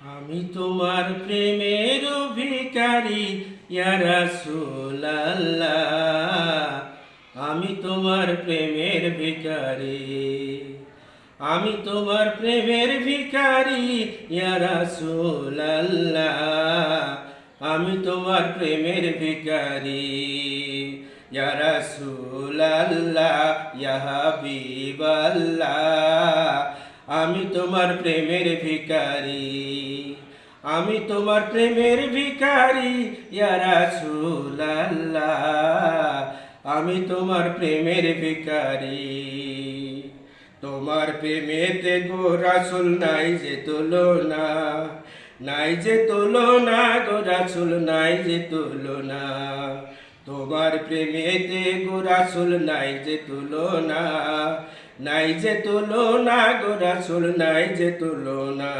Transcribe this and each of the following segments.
আমি তোমার প্রেমের ভিকারি ইয়ারাসুলাল্লাহ আমি তোমার প্রেমের ভিকারি আমি তোমার প্রেমের ভিকারি ইয়ারাসুলাল্লাহ আমি তোমার প্রেমের ভিকারি ইয়ারাসুলাল্লাহ ইয়াহাবিবাল্লাহ আমি তোমার প্রেমের ভিকারি আমি তোমার প্রেমের ভিকারি ইয়ারাসুলাল্লাহ আমি তোমার প্রেমের ভিকারি তোমার প্রেমেতে গো রাসুল নাই যে তুলনা, নাই যে তুলনা গো রাসুল নাই যে তুলনা। তোমার প্রেমেতে গো রাসুল নাই যে তুলনা নাই যে তুলনা গো রাসুল, নাই যে তুলনা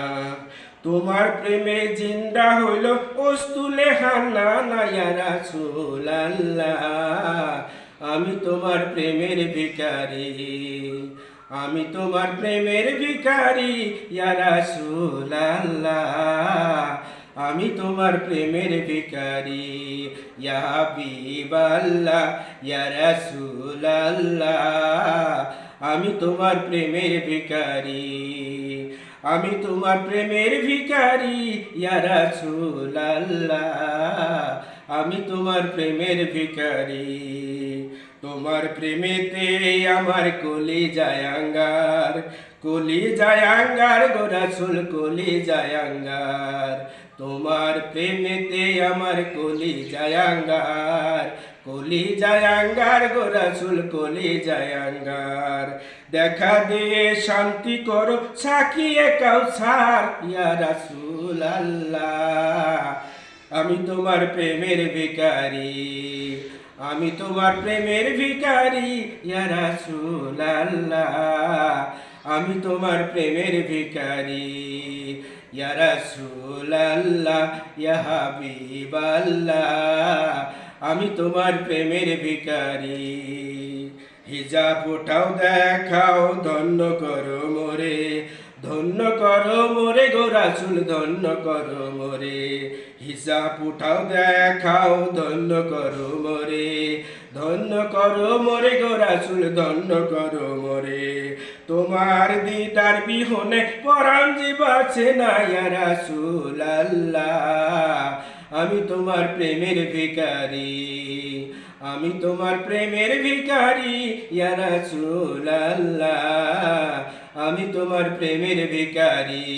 তোমার প্রেমে জিন্দা হইল ওস্তুলে হান্না নায়া রাসুল আল্লাহ। আমি তোমার প্রেমের ভিকারি আমি তোমার প্রেমের ভিকারি ইয়া রাসূল আল্লাহ। আমি তোমার প্রেমের ভিকারি ইয়া হাবিবাল্লাহ, ইয়া রাসূল আল্লাহ। আমি তোমার প্রেমের ভিকারি আমি তোমার প্রেমের ভিকারি ইয়া রাসূল আল্লাহ আমি তোমার প্রেমের ভিকারি তোমার প্রেমেতে আমার কলি জায়াঙ্গার কলি জায়াঙ্গার গোরাসুল কলি জায়াঙ্গার তোমার প্রেমেতে আমার কলি জায়াঙ্গার কলি জায়াঙ্গার গোরাসুল কলি জায়াঙ্গার দেখা দিয়ে শান্তি করো সাকিয়ে কাউসার ইয়া রাসুল আল্লাহ। আমি তোমার প্রেমের ভিকারি আমি তোমার প্রেমের ভিকারি ইয়া রাসূলুল্লাহ আমি তোমার প্রেমের ভিকারি ইয়া রাসূলুল্লাহ ইয়া হাবিবাল্লাহ আমি তোমার প্রেমের ভিকারি হিজাব উঠাও, দেখাও, ধন্য করো মোরে, ধন্য করো মোরে গোরাসুল ধন্য করো মোরে। হিসাব উঠাও, দেখাও, ধন্য করো মোরে, ধন্য করো মোরে গোরাসুল ধন্য করো মোরে। তোমার দিদার বিহনে পরাণ জীবাছে না রাসুল আল্লাহ আমি তোমার প্রেমের ভিকারি আমি তোমার প্রেমের ভিকারি ইয়া রাসূলুল্লাহ। আমি তোমার প্রেমের ভিকারি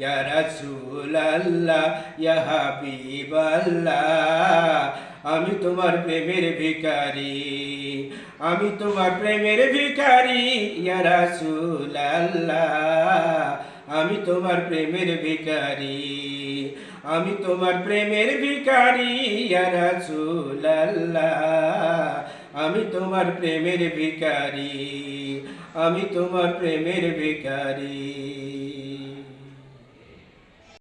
ইয়া রাসূলুল্লাহ, ইয়া হাবিবাল্লাহ। আমি তোমার প্রেমের ভিকারি আমি তোমার প্রেমের ভিকারি ইয়া রাসূলুল্লাহ। আমি তোমার প্রেমের ভিকারি আমি তোমার প্রেমের ভিকারি রাসূলুল্লাহ। আমি তোমার প্রেমের ভিকারি আমি তোমার প্রেমের ভিকারি